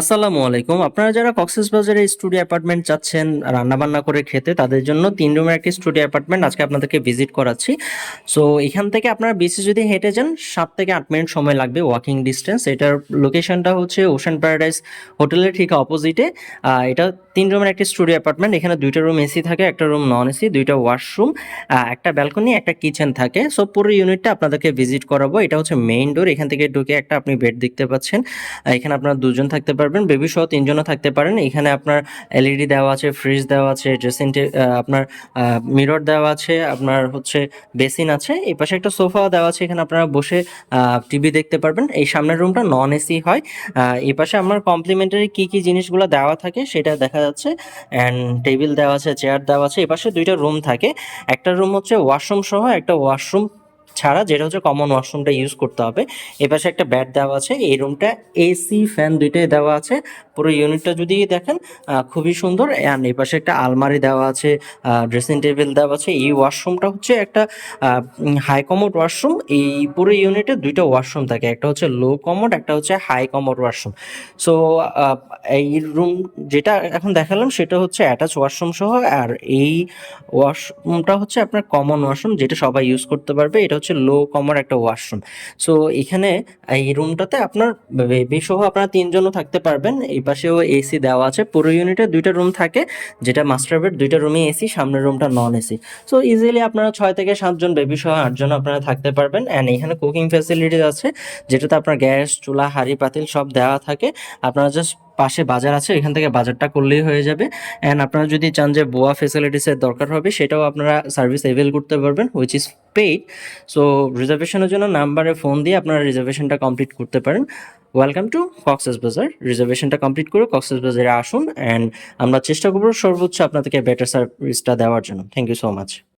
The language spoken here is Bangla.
আসসালামু আলাইকুম। আপনারা যারা কক্সেস বাজারে স্টুডিও অ্যাপার্টমেন্ট চাচ্ছেন রান্নাবান্না করে খেতে, তাদের জন্য তিন রুমের একটি স্টুডিও অ্যাপার্টমেন্ট আজকে আপনাদেরকে ভিজিট করাচ্ছি। সো এখান থেকে আপনারা বেশি যদি হেঁটে যান, সাত থেকে আট মিনিট সময় লাগবে ওয়াকিং ডিস্টেন্স এটার লোকেশনটা হচ্ছে ওশান প্যারাডাইস হোটেলের ঠিক অপোজিটে এটা তিন রুমের একটি স্টুডিও অ্যাপার্টমেন্ট, এখানে দুইটা রুম এসি থাকে, একটা রুম নন এসি দুইটা ওয়াশরুম একটা ব্যালকনি একটা কিচেন থাকে। সো পুরো ইউনিটটা আপনাদেরকে ভিজিট করাবো। এটা হচ্ছে মেইন ডোর এখান থেকে ঢুকে একটা আপনি বেড দেখতে পাচ্ছেন। এখানে আপনারা দুজন থাকতে পারবেন বেবি সহ তিনজনও থাকতে পারেন। এখানে আপনার এলইডি দেওয়া আছে ফ্রিজ দেওয়া আছে ড্রেসিং আপনার মিরর দেওয়া আছে, আপনার হচ্ছে বেসিন আছে। এই পাশে একটা সোফা দেওয়া আছে, এখানে আপনারা বসে টিভি দেখতে পারবেন। এই সামনের রুমটা নন এসি হয়। এই পাশে আমার কমপ্লিমেন্টারি কি কি জিনিসগুলো দেওয়া থাকে, সেটা দেখা যাচ্ছে অ্যান্ড টেবিল দেওয়া আছে চেয়ার দেওয়া আছে এপাশে পাশে দুইটা রুম থাকে। একটা রুম হচ্ছে ওয়াশরুম সহ, একটা ওয়াশরুম ছাড়া, যেটা হচ্ছে কমন ওয়াশরুমটা ইউজ করতে হবে। এপাশে পাশে একটা ব্যাড দেওয়া আছে, এই রুমটা এসি ফ্যান দুইটাই দেওয়া আছে। পুরো ইউনিটটা যদি দেখেন খুবই সুন্দর। অ্যান্ড এই পাশে একটা আলমারি দেওয়া আছে ড্রেসিং টেবিল দেওয়া আছে। এই ওয়াশরুমটা হচ্ছে একটা হাই কমোড ওয়াশরুম এই পুরো ইউনিটে দুইটা ওয়াশরুম থাকে। একটা হচ্ছে লো কমোড একটা হচ্ছে হাই কমোড ওয়াশরুম সো এই রুম যেটা এখন দেখালাম, সেটা হচ্ছে অ্যাটাচ ওয়াশরুম সহ। আর এই ওয়াশরুমটা হচ্ছে আপনার কমন ওয়াশরুম যেটা সবাই ইউজ করতে পারবে। এটা হচ্ছে লো কমন একটা ওয়াশরুম সো এখানে এই রুমটাতে আপনার বেবি সহ আপনারা তিনজনও থাকতে পারবেন। এই পাশেও এসি দেওয়া আছে। পুরো ইউনিটে দুইটা রুম থাকে, যেটা মাস্টার বেড দুইটা রুমে এসি সামনের রুমটা নন এসি সো ইজিলি আপনারা ছয় থেকে সাতজন বেবি সহ আটজন আপনারা থাকতে পারবেন। অ্যান্ড এখানে কুকিং ফ্যাসিলিটিস আছে, যেটাতে আপনার গ্যাস চুলা, হাঁড়ি, পাতিল সব দেওয়া থাকে। আপনারা জাস্ট পাশে বাজার আছে, এখান থেকে বাজারটা করলেই হয়ে যাবে। অ্যান্ড আপনারা যদি চান যে বোয়া ফেসিলিটিসের দরকার হবে, সেটাও আপনারা সার্ভিস অ্যাভেল করতে পারবেন হুইচ ইজ পেইড সো রিজার্ভেশনের জন্য নাম্বারে ফোন দিয়ে আপনারা রিজার্ভেশনটা কমপ্লিট করতে পারেন। ওয়েলকাম টু কক্সেস বাজার রিজার্ভেশনটা কমপ্লিট করে কক্সেস বাজারে আসুন অ্যান্ড আমরা চেষ্টা করব সর্বোচ্চ আপনাদেরকে বেটার সার্ভিসটা দেওয়ার জন্য। Thank you so much